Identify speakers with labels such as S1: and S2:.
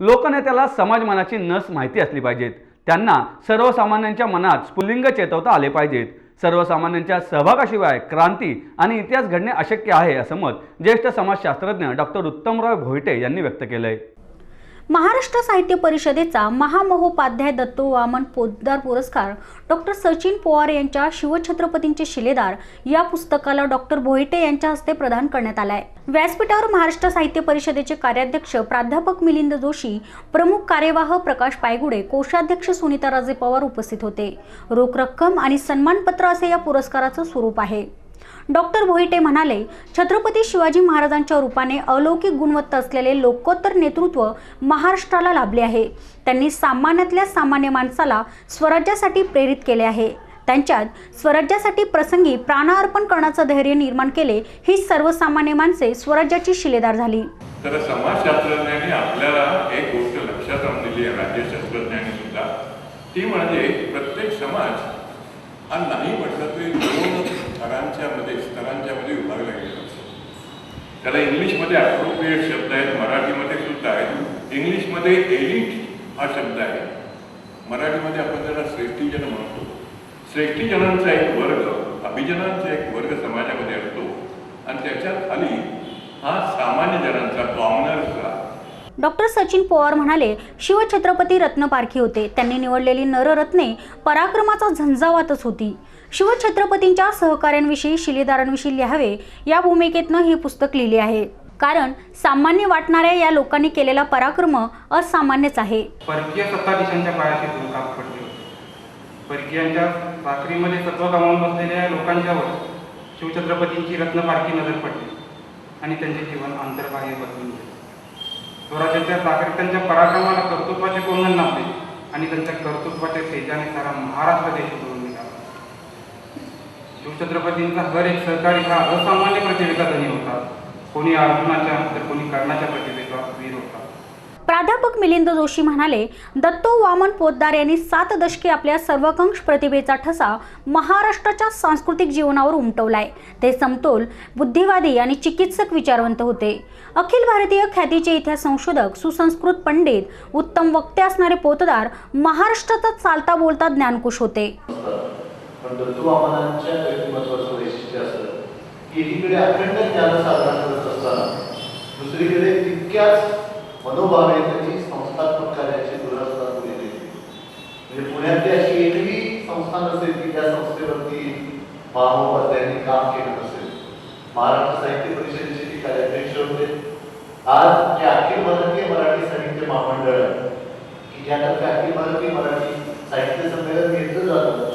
S1: लोकनेत्याला समाजमानाची नस माहिती असली पाहिजेत. त्यांना सर्वसामान्यांच्या मनात स्फुलिंग चेतवता आले पाहिजेत. सर्वसामान्यांच्या सहभागाशिवाय क्रांती आणि इतिहास घडणे अशक्य आहे असं मत ज्येष्ठ समाजशास्त्रज्ञ डॉक्टर उत्तमराव भोईटे यांनी व्यक्त केलंय.
S2: महाराष्ट्र साहित्य परिषदेचा महामहोपाध्याय दत्तो वामन पोद्दार पुरस्कार डॉक्टर सचिन पवार यांच्या शिवछत्रपतींचे शिलेदार या पुस्तकाला डॉक्टर भोईटे यांच्या हस्ते प्रदान करण्यात आलाय. व्यासपीठावर महाराष्ट्र साहित्य परिषदेचे कार्याध्यक्ष प्राध्यापक मिलिंद जोशी प्रमुख कार्यवाह प्रकाश पायगुडे कोषाध्यक्ष सुनीता राजे पवार उपस्थित होते. रोख रक्कम आणि सन्मानपत्र असे या पुरस्काराचं स्वरूप आहे. डॉक्टर भोईटे म्हणाले छत्रपती शिवाजी महाराजांच्या रूपाने अलौकिक गुणवत्ता असलेले लोकोत्तर नेतृत्व महाराष्ट्राला लाभले आहे. त्यांनी सामान्यातल्या सामान्य माणसाला स्वराज्यासाठी प्रेरित केले आहे. त्यांच्यात स्वराज्यासाठी प्रसंगी प्राणार्पण करण्याचं धैर्य निर्माण केले ही सर्वसामान्य माणसे स्वराज्याची शिलेदार झाली.
S3: तर समाजशास्त्रज्ञांनी आपल्याला एक गोष्ट लक्षात आणलेली आहे राज्यशास्त्रज्ञांनी सुद्धा. ती म्हणजे प्रत्येक समाज हा नाही म्हटलं तरी दोन थरांच्या मध्ये स्तरांच्या मध्ये विभागला गेलेला असतो त्याला इंग्लिशमध्ये अप्रोप्रिएट शब्द आहेत मराठीमध्ये सुद्धा आहेत. इंग्लिशमध्ये एलिट हा शब्द आहे. मराठीमध्ये आपण त्याला श्रेष्ठीजन म्हणतो. श्रेष्ठीजनांचा एक वर्ग अभिजनांचा एक वर्ग समाजामध्ये असतो. आणि त्याच्यात खाली हा सामान्य जनांचा कॉमनर्सचा
S2: डॉक्टर सचिन पवार म्हणाले शिवछत्रपती रत्नपारखी होते. त्यांनी निवडलेली नररत्ने पराक्रमाचा झंझावातच होती. शिवछत्रपतींच्या सहकाऱ्यांविषयी शिलेदारांविषयी लिहावे या भूमिकेतनं हे पुस्तक लिहिले आहे. कारण सामान्य वाटणाऱ्या या लोकांनी केलेला पराक्रम असामान्यच आहे.
S4: परकीय सत्ताधीशांच्या पायाचे काम पडले परकीयांच्या साखरीमध्ये तत्व गमावून बसलेल्या लोकांच्यावर शिवछत्रपतींची रत्नपारखी नजर पडली आणि त्यांचे जीवन आंतरबाह्य बदलून गेले. स्वराज्याच्या साखरीत त्यांच्या पराक्रमाला कर्तृत्वाचे कोंदण लाभले आणि त्यांच्या कर्तृत्वाच्या तेजाने सारा महाराष्ट्र देश उजळून निघाला शिवछत्रपतींचा हर एक सहकारी हा असामान्य प्रतिभेचा धनी होता. कोणी अर्जुनाच्या तर कोणी कर्णाच्या प्रति
S2: प्राध्यापक मिलिंद जोशी म्हणाले दत्तो वामन पोद्दार यांनी सात दशके आपल्या सर्वकंश प्रतिभेचा ठसा महाराष्ट्राच्या सांस्कृतिक जीवनावर उमटवलाय. ते समतोल बुद्धिवादी आणि चिकित्सक विचारवंत होते. अखिल भारतीय ख्यातीचे इतिहास संशोधक सुसंस्कृत पंडित उत्तम वक्ते असणारे पोतदार महाराष्ट्राचा चालता बोलता ज्ञानकुश होते.
S5: पण दत्तवामनांच्या व्यक्तिमत्वाचं वैशिष्ट्य की एकीकडे अखंड ज्ञान साधना करत असताना दुसरीकडे तितक्याच मनोभावे संस्थात्मक कार्याची दुरावस्था म्हणजे पुण्यातली अशी एकही संस्था नसेल की त्या संस्थेवरती महामोपाध्यायांनी काम केलं नसेल. महाराष्ट्र साहित्य परिषदेचे ते कार्याध्यक्ष होते. आज जे अखिल भारतीय मराठी साहित्य महामंडळ आहे की ज्यातर्फे अखिल भारतीय मराठी साहित्य संमेलन घेतलं जातं